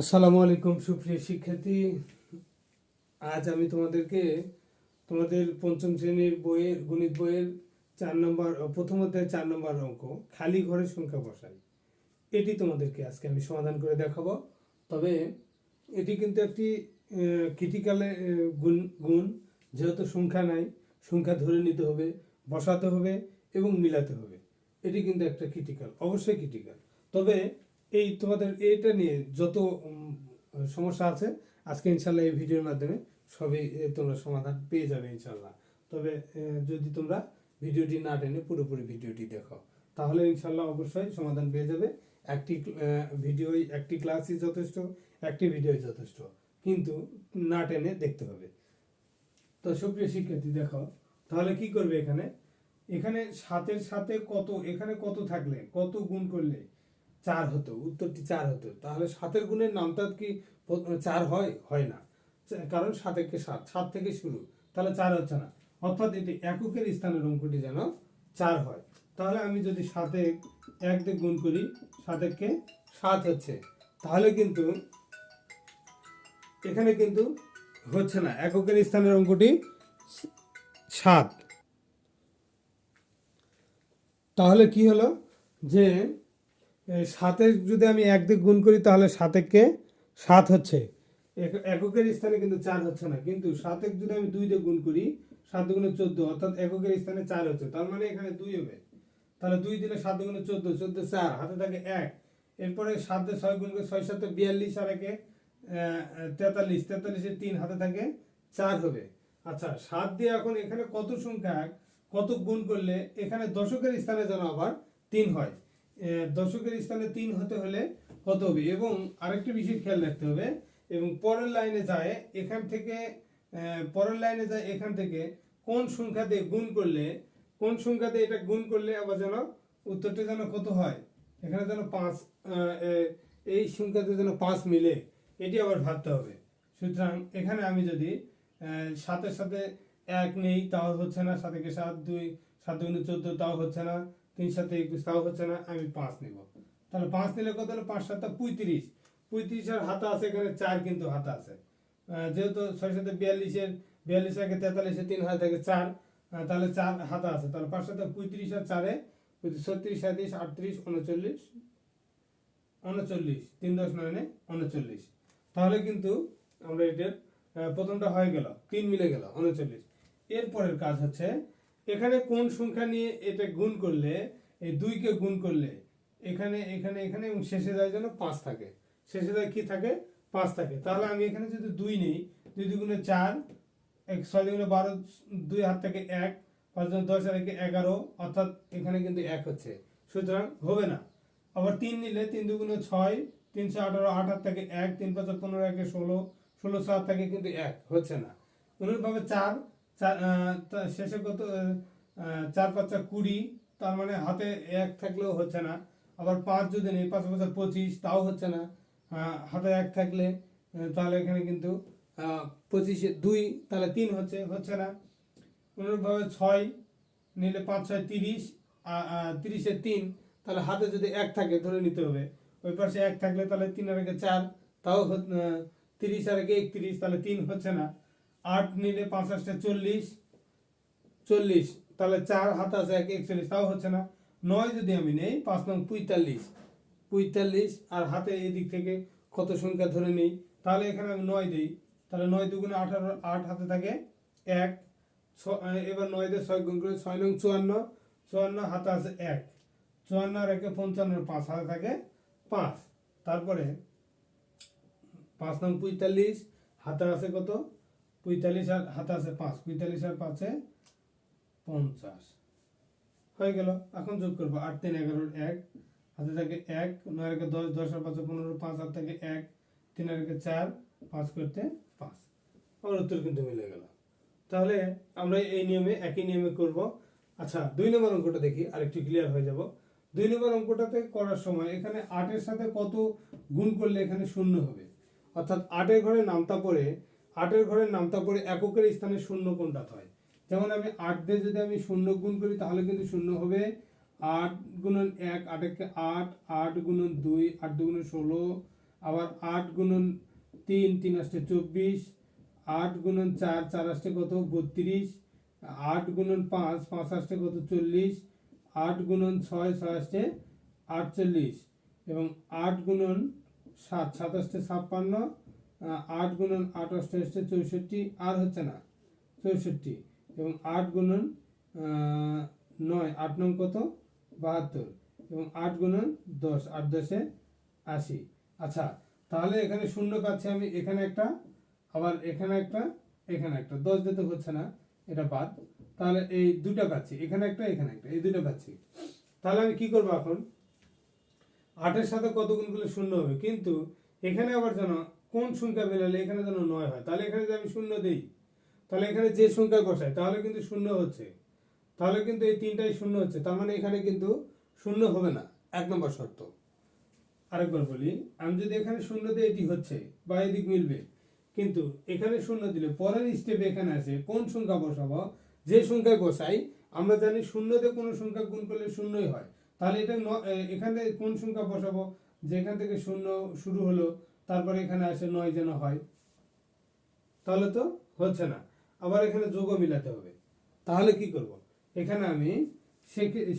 আসসালামু আলাইকুম, সুপ্রিয় শিক্ষার্থী। আজ আমি তোমাদেরকে তোমাদের পঞ্চম শ্রেণির বইয়ের, গণিত বইয়ের চার নম্বর প্রথম অধ্যায়ের চার নম্বর অঙ্ক, খালি ঘরের সংখ্যা বসাই। এটি তোমাদেরকে আজকে আমি সমাধান করে দেখাবো। তবে এটি কিন্তু একটি ক্রিটিক্যালে গুণ গুণ। যেহেতু সংখ্যা নাই, সংখ্যা ধরে নিতে হবে, বসাতে হবে এবং মিলাতে হবে। এটি কিন্তু একটা ক্রিটিক্যাল অবশ্যই ক্রিটিক্যাল তবে এই তোমাদের এটা নিয়ে যত সমস্যা আছে, আজকে ইনশাল্লাহ এই ভিডিওর মাধ্যমে সবই তোমরা সমাধান পেয়ে যাবে ইনশাল্লাহ। তবে যদি তোমরা ভিডিওটি না টেনে পুরোপুরি ভিডিওটি দেখো, তাহলে ইনশাল্লাহ অবশ্যই সমাধান পেয়ে যাবে। একটি ভিডিও একটি ক্লাসই যথেষ্ট, একটি ভিডিওই যথেষ্ট, কিন্তু না টেনে দেখতে হবে। তো সুপ্রিয় শিক্ষার্থী, দেখো, তাহলে কি করবে এখানে? এখানে সাতের সাথে কত, এখানে কত থাকলে, কত গুণ করলে চার হতো, উত্তরটি চার হতো। তাহলে সাতের গুণের নামটা কি চার হয়? হয় না। কারণ সাত একে সাত সাত থেকে শুরু। তাহলে চার হচ্ছে না। অর্থাৎ এটি এককের স্থানের অঙ্কটি যেন চার হয়। তাহলে আমি যদি সাতে এক দিয়ে গুণ করি সাতেরকে সাত হচ্ছে। তাহলে কিন্তু এখানে কিন্তু হচ্ছে না। এককের স্থানের অঙ্কটি সাত। তাহলে কি হলো? যে সাতের যদি আমি এক দিক গুণ করি, তাহলে সাতেককে সাত হচ্ছে। এক- এককের স্থানে কিন্তু চার হচ্ছে না। কিন্তু সাতেক যদি আমি দুই দিয়ে গুণ করি, সাত দুগুণে চোদ্দ, অর্থাৎ এককের স্থানে চার হচ্ছে। তার মানে এখানে দুই হবে। তাহলে দুই দিলে সাত দুগুণে চোদ্দ চোদ্দ চার, হাতে থাকে এক। এরপরে সাত দিয়ে ছয় গুণ করে ছয় সাথে বিয়াল্লিশ, আর একে তেতাল্লিশ, তেতাল্লিশে তিন, হাতে থাকে চার হবে। আচ্ছা সাত দিয়ে এখন এখানে কত সংখ্যা? কত গুণ করলে এখানে দশকের স্থানে যেন আবার তিন হয়? দশকের স্থানে তিন হতে হলে হতে হবে এবং আরেকটা বিষয় খেয়াল রাখতে হবে এবং পরের লাইনে যায় এখান থেকে পরের লাইনে যায় এখান থেকে কোন সংখ্যা দিয়ে গুণ করলে, কোন সংখ্যা দিয়ে এটা গুণ করলে আবার যেন উত্তরটা যেন কত হয়? এখানে যেন পাঁচ এই সংখ্যাতে যেন পাঁচ মিলে, এটি আবার ভাবতে হবে। সুতরাং এখানে আমি যদি সাতের সাথে এক নেই, তাও হচ্ছে না, সাতেকে সাত দুই, সাত দুগুণে চোদ্দ, তাও হচ্ছে না। তিন সাথে একুশ, তাও হচ্ছে না, আমি পাঁচ নেব। তাহলে পাঁচ নিলে কত হলো? পাঁচ সাতটা পঁয়ত্রিশ। পঁয়ত্রিশের হাতা আছে এখানে, চার কিন্তু হাতা আছে। যেহেতু ছয় সাথে বিয়াল্লিশের, বিয়াল্লিশ আগে তেতাল্লিশে তিন হাত থেকে চার তাহলে চার হাতা আছে। তাহলে পাঁচ সাথে পঁয়ত্রিশ আর চারে ছত্রিশ সাঁত্রিশ আটত্রিশ, উনচল্লিশ উনচল্লিশ, তিন দশ নয় উনচল্লিশ। তাহলে কিন্তু আমরা এটার প্রথমটা হয়ে গেল, তিন মিলে গেল, উনচল্লিশ। এরপরের কাজ হচ্ছে এখানে কোন সংখ্যা নিয়ে এটা গুণ করলে, এই দুইকে গুণ করলে, এখানে এখানে এখানে এবং শেষে যায় যেন পাঁচ থাকে। শেষে যায় কি থাকে? পাঁচ থাকে। তাহলে আমি এখানে যদি দুই নেই, দুই দুগুণে চার, এক ছয় দুগুণে বারো, দুই হাত থেকে এক, পাঁচ দুগুণে দশ আর একে এগারো, অর্থাৎ এখানে কিন্তু এক হচ্ছে। সুতরাং হবে না। আবার তিন নিলে তিন দুগুণে ছয় তিনশো আঠারো, আট হাত থেকে এক, তিন পাঁচ পনেরো, একে ষোলো ষোলো সাত থেকে কিন্তু এক, হচ্ছে না। অনুরূপভাবে চার শেষে কত চার পাঁচটা কুড়ি, তার মানে হাতে এক থাকলেও হচ্ছে না। আবার পাঁচ যদি নেই, পাঁচ পাঁচা পঁচিশ, তাও হচ্ছে না। হাতে এক থাকলে তাহলে এখানে কিন্তু পঁচিশে দুই, তাহলে তিন হচ্ছে হচ্ছে না। অনুরূপভাবে ছয় নিলে পাঁচ, ছয় তিরিশ তিরিশে তিন, তাহলে হাতে যদি এক থাকে, ধরে নিতে হবে। ওই পাশে এক থাকলে তাহলে তিন আর একে চার, তাও তিরিশ আর একে একত্রিশ, তাহলে তিন হচ্ছে না। আট নিলে আটটা চল্লিশ চল্লিশ, তাহলে চার হাত আছে এক একচল্লিশ, তাও হচ্ছে না। নয় যদি আমি নেই, পাঁচ নং পঁয়তাল্লিশ পঁয়তাল্লিশ, আর হাতে এই দিক থেকে কত সংখ্যা ধরে নেই, তাহলে এখানে আমি নয় দিই। তাহলে নয় দুগুণে আঠারো, আট হাতে থাকে এক এবার নয় দিয়ে ছয় গুণ করে ছয় নং চুয়ান্ন চুয়ান্ন হাতে আছে এক, চুয়ান্ন আর একে পঞ্চান্ন পাঁচ হাতে থাকে পাঁচ। তারপরে পাঁচ নং পঁয়তাল্লিশ, হাতে আছে কত? পঁয়তাল্লিশ আর হাতে আছে পাঁচ পঁয়তাল্লিশ আর পাঁচে পঞ্চাশ। হয়ে গেল, এখন যোগ করব আট তিন এগারোর এক, হাতে থাকে এক, নয় রেখে দশ দশ আর পাঁচে পনেরো, পাঁচ হাত থেকে এক, তিন রেখে চার, পাঁচ করতে পাঁচ। আমার উত্তর কিন্তু মিলে গেল। তাহলে আমরা এই নিয়মে, একই নিয়মে করব। আচ্ছা দুই নম্বর অঙ্কটা দেখি, আরেকটু ক্লিয়ার হয়ে যাব। দুই নম্বর অঙ্কটাতে করার সময় এখানে আটের সাথে কত গুণ করলে এখানে শূন্য হবে? অর্থাৎ আটের ঘরে নামতা পড়ে আটের ঘরের নামতা পড়ে এককের স্থানে শূন্য কোনটা হয়? যেমন আমি আট দিয়ে যদি আমি শূন্য গুণ করি, তাহলে কিন্তু শূন্য হবে। আট গুণন এক, আট একে আট আট গুণন দুই, আট দুগুণে ষোলো, আবার আট গুণন তিন তিন আসতে চব্বিশ, আট গুণন চার চার আসতে কত? বত্রিশ, আট গুণন পাঁচ পাঁচ আসতে কত? চল্লিশ, আট গুণন ছয় ছয় আসতে আটচল্লিশ, এবং আট গুণন সাত সাত আসতে ছাপ্পান্ন আট গুণন আট অষ্টে আসতে চৌষট্টি, আর হচ্ছে না, চৌষট্টি। এবং আট গুণন নয়, আট নং কত? বাহাত্তর। এবং আট গুণন দশ, আট দশে আশি। আচ্ছা তাহলে এখানে শূন্য পাচ্ছি আমি, এখানে একটা, আবার এখানে একটা এখানে একটা। দশ দিতে হচ্ছে না, এটা বাদ। তাহলে এই দুটা পাচ্ছি, এখানে একটা এখানে একটা, এই দুটো পাচ্ছি। তাহলে আমি কি করব এখন? আটের সাথে কত গুণ করলে শূন্য হবে? কিন্তু এখানে আবার যেন কোন সংখ্যা বেরালে এখানে যেন নয় হয়? তাহলে এখানে যদি আমি শূন্য দিই, তাহলে এখানে যে সংখ্যা বসাই, তাহলে কিন্তু শূন্য হচ্ছে। তাহলে কিন্তু এই তিনটাই শূন্য হচ্ছে। তার মানে এখানে কিন্তু শূন্য হবে না। এক নম্বর শর্ত। আরেকবার বলি, আমি যদি এখানে শূন্য দিই, এটি হচ্ছে বা এদিক মিলবে। কিন্তু এখানে শূন্য দিলে পরের স্টেপে এখানে আছে, কোন সংখ্যা বসাবো? যে সংখ্যায় বসাই, আমরা জানি শূন্য দিয়ে কোনো সংখ্যা গুণ করলে শূন্যই হয়। তাহলে এটা এখানে কোন সংখ্যা বসাবো? যেখান থেকে শূন্য শুরু হলো তারপরে এখানে আসে নয় যেন হয়। তাহলে তো হচ্ছে না। আবার এখানে যোগও মিলাতে হবে। তাহলে কি করব? এখানে আমি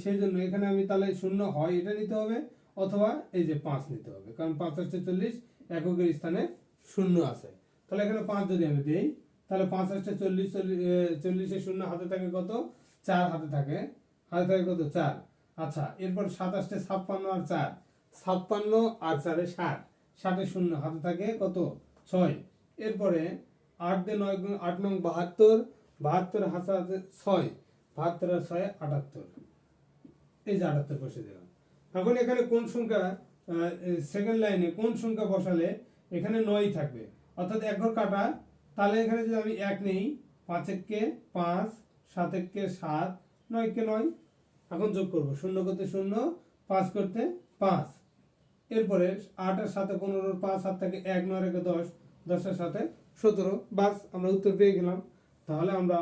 সেই জন্য এখানে আমি তাহলে শূন্য হয় এটা নিতে হবে অথবা এই যে পাঁচ নিতে হবে। কারণ পাঁচ আসতে চল্লিশ, এককের স্থানে শূন্য আছে। তাহলে এখানে পাঁচ যদি আমি দিই, তাহলে পাঁচ আসতে চল্লিশ চল্লিশ শূন্য হাতে থাকে কত? চার হাতে থাকে। হাতে থাকে কত? চার। আচ্ছা এরপর সাতাশটে ছাপ্পান্ন আর চার। ছাপ্পান্ন আর চারে ষাট। ষাটে শূন্য, হাতে থাকে কত? ছয়। এরপরে আট দিয়ে নয় গুণ আট নং বাহাত্তর বাহাত্তর হাতে হাতে ছয়, বাহাত্তর আর ছয় আটাত্তর। এই যে আটাত্তর বসে দিলাম। এখন এখানে কোন সংখ্যা সেকেন্ড লাইনে কোন সংখ্যা বসালে এখানে নয় থাকবে? অর্থাৎ এক ঘর কাটা, তাহলে এখানে যদি আমি এক নেই, পাঁচ এককে পাঁচ, সাত এককে সাত, নয় কে নয়, এখন যোগ করব। শূন্য করতে শূন্য, পাঁচ করতে পাঁচ। এরপরে আটের সাথে পনেরো পাঁচ সাত থেকে এক, নয় রেখে দশ, দশের সাথে সতেরো। বাস, আমরা উত্তর পেয়ে গেলাম। তাহলে আমরা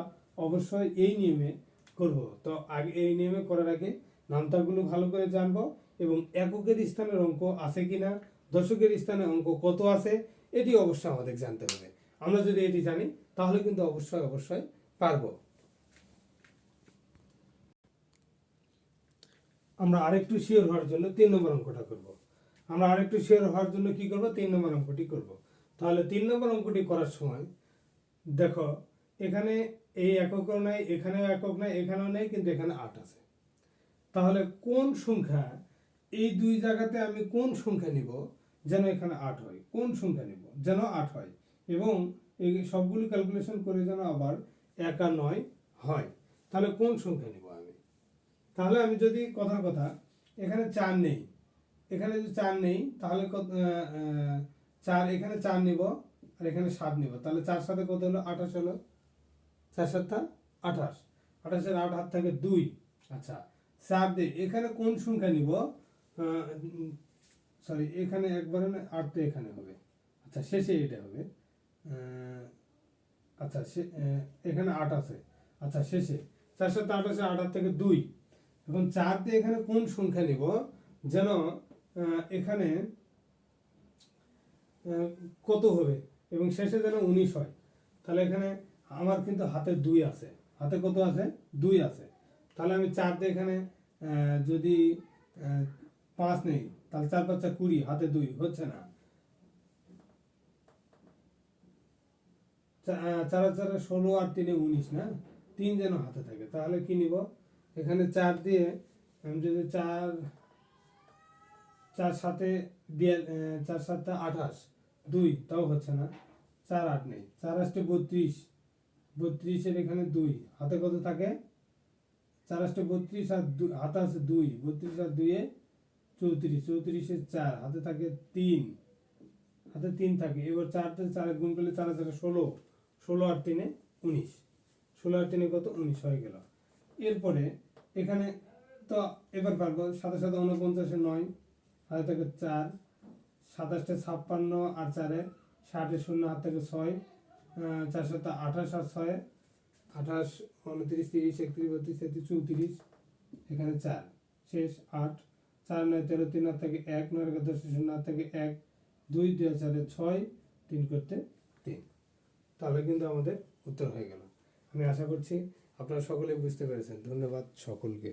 অবশ্যই এই নিয়মে করব। তো আগে এই নিয়মে করার আগে নামতাগুলো ভালো করে জানব এবং এককের স্থানের অঙ্ক আছে কিনা, দশকের স্থানে অঙ্ক কত আছে, এটি অবশ্যই আমাদের জানতে হবে। আমরা যদি এটি জানি, তাহলে কিন্তু অবশ্যই অবশ্যই পারব। আমরা আরেকটু শিওর হওয়ার জন্য তিন নম্বর অঙ্কটা করব। আমরা আরেকটু শেয়ার হওয়ার জন্য কি করব? তিন নম্বর অঙ্কটি করব। তাহলে তিন নম্বর অঙ্কটি করার সময় দেখো, এখানে এই এককও নাই, এখানেও একক নাই, এখানেও নেই, কিন্তু এখানে আট আছে। তাহলে কোন সংখ্যা, এই দুই জায়গাতে আমি কোন সংখ্যা নিব যেন এখানে আট হয়? কোন সংখ্যা নিব যেন আট হয়? এবং এই সবগুলি ক্যালকুলেশন করে যেন আবার একা নয় হয়। তাহলে কোন সংখ্যা নিব আমি? তাহলে আমি যদি কথার কথা, এখানে চার নেই এখানে যদি চার নেই, তাহলে চার, এখানে চার নিব, আর এখানে সাত নিব। তাহলে চার সাথে কত হলো? আঠাশ হলো। চার সাতটা, আঠাশ। আঠাশের আট হাত থাকে দুই। আচ্ছা চার দিয়ে এখানে কোন সংখ্যা নিব? সরি এখানে একবারে না আট তো এখানে হবে। আচ্ছা শেষে এটা হবে। আচ্ছা সে- এখানে আট আছে। আচ্ছা শেষে চার সাথে আঠাশে আট হাত থেকে দুই। এখন চার দিয়ে এখানে কোন সংখ্যা নিব? যেন এখানে কত হবে? এবং শেষে যেন উনিশ হয়। তাহলে এখানে আমার কিন্তু হাতে দুই আছে। হাতে কত আছে? দুই আছে। তাহলে আমি চার দিয়ে এখানে যদি পাঁচ নেই, তাহলে চার পাঁচটা কুড়ি, হাতে দুই, হচ্ছে না। চার চারে ষোলো আর তিনে উনিশ, না? তিন যেন হাতে থাকে। তাহলে কি নিব? এখানে চার দিয়ে, আমি যদি চার চার সাথে চার সাতটা আঠাশ। দুই, তাও হচ্ছে না। চার আট নেই। চার আটটে বত্রিশ। বত্রিশের এখানে দুই। হাতে কত থাকে? চার আটটে বত্রিশ আর হাতে আছে দুই। বত্রিশ আর দুইয়ে চৌত্রিশ। চৌত্রিশের চার। হাতে থাকে তিন। হাতে তিন থাকে। এবার চারটে চার গুণ করলে চার চারে ষোলো। ষোলো আর তিনে উনিশ। ষোলো আর তিনে কত? উনিশ হয়ে গেল। এরপরে এখানে তো এবার পারব। সাথে সাথে উনপঞ্চাশে নয়। হাতে থেকে চার সাতাশটা ছাপ্পান্ন আর চারে, ষাটে শূন্য হাত থেকে ছয় চার সাথে আঠাশ আর ছয়, আঠাশ, উনত্রিশ, তিরিশ, একত্রিশ, বত্রিশ, তেত্রিশ, চৌত্রিশ, এখানে চার, শেষ, আট, চার নয়, তেরো, তিন হাত থেকে এক, নয় রেখে দশ, শূন্য হাত থেকে এক, দুই দুই চারে ছয়, তিন করতে তিন। তাহলে কিন্তু আমাদের উত্তর হয়ে গেল। আমি আশা করছি আপনারা সকলে বুঝতে পেরেছেন। ধন্যবাদ সকলকে।